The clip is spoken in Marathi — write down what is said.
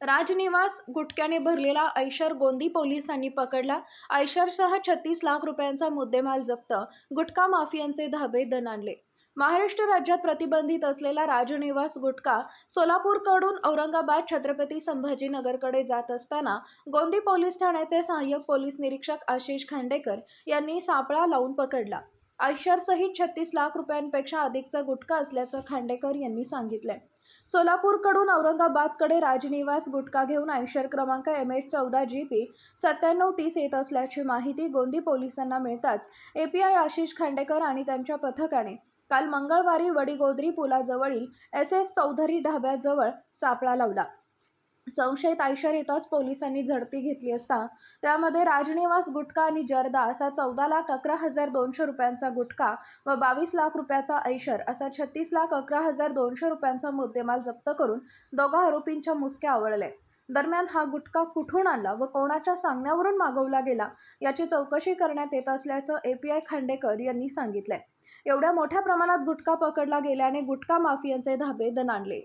राजनिवास गुटख्याने भरलेला ऐशर गोंदी पोलिसांनी पकडला. ऐशरसह छत्तीस लाख रुपयांचा मुद्देमाल जप्त. गुटखा माफियांचे धाबे दणाणले महाराष्ट्र राज्यात प्रतिबंधित असलेला राजनिवास गुटखा सोलापूरकडून औरंगाबाद छत्रपती संभाजीनगरकडे जात असताना गोंदी पोलीस ठाण्याचे सहाय्यक पोलीस निरीक्षक आशिष खांडेकर यांनी सापळा लावून पकडला. आयशरसहित छत्तीस लाख रुपयांपेक्षा अधिकचा गुटखा असल्याचं खांडेकर यांनी सांगितलंय. सोलापूरकडून औरंगाबादकडे राजनिवास गुटखा घेऊन आयशर क्रमांक एम एच चौदा जी पी सत्त्याण्णव तीस येत असल्याची माहिती गोंदी पोलिसांना मिळताच A P I Ashish Khandekar आणि त्यांच्या पथकाने काल मंगळवारी वडीगोद्री पुलाजवळील एस एस चौधरी ढाब्याजवळ सापळा लावला. संशयित आयशर येताच पोलिसांनी झडती घेतली असता त्यामध्ये राजनिवास गुटखा आणि जर्दा असा चौदा लाख अकरा हजार दोनशे रुपयांचा गुटखा व बावीस लाख रुपयाचा ऐशर असा छत्तीस लाख अकरा हजार दोनशे रुपयांचा मुद्देमाल जप्त करून दोघा आरोपींच्या मुसक्या आवळल्या. दरम्यान हा गुटखा कुठून आला व कोणाच्या सांगण्यावरून मागवला गेला याची चौकशी करण्यात येत असल्याचं ए पी आय खांडेकर यांनी सांगितलंय. एवढ्या मोठ्या प्रमाणात गुटखा पकडला गेल्याने गुटखा माफियांचे धाबे दणाणले.